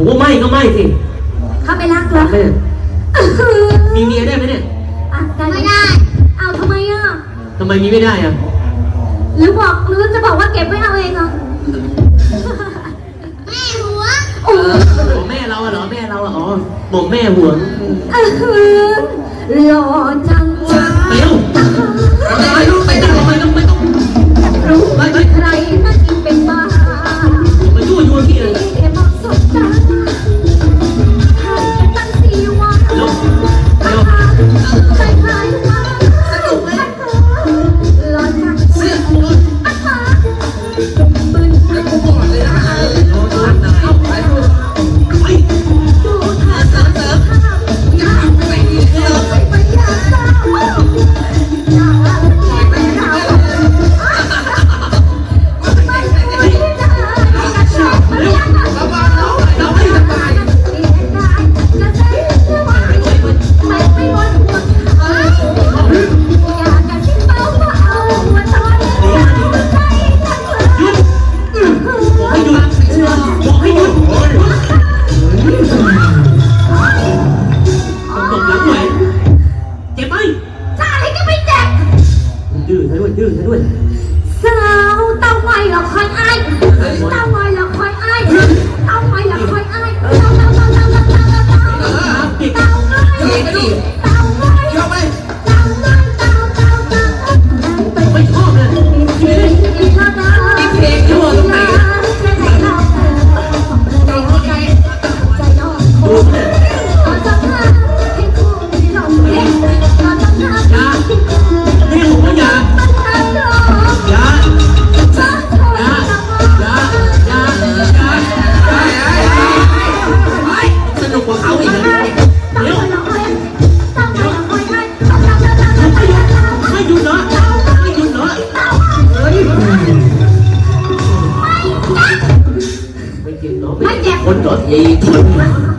หูไม่ก็ไม่สิข้าไม่รักเหรอกมีอมีเมียได้ไหมเนี่ยไม่ได้ เอาทำไมอะทำไมมีไม่ได้อะหรือบอกหรือจะบอกว่าเก็บไว้เอาเองอะแม่หัวโอ้บอกแม่เราเหรอแม่เราอะอ๋อบอกแม่หัวหล่อจ้ะ Thank you. ดื้อซะด้วย กินเนาะไม่ใช่คนตดยีคน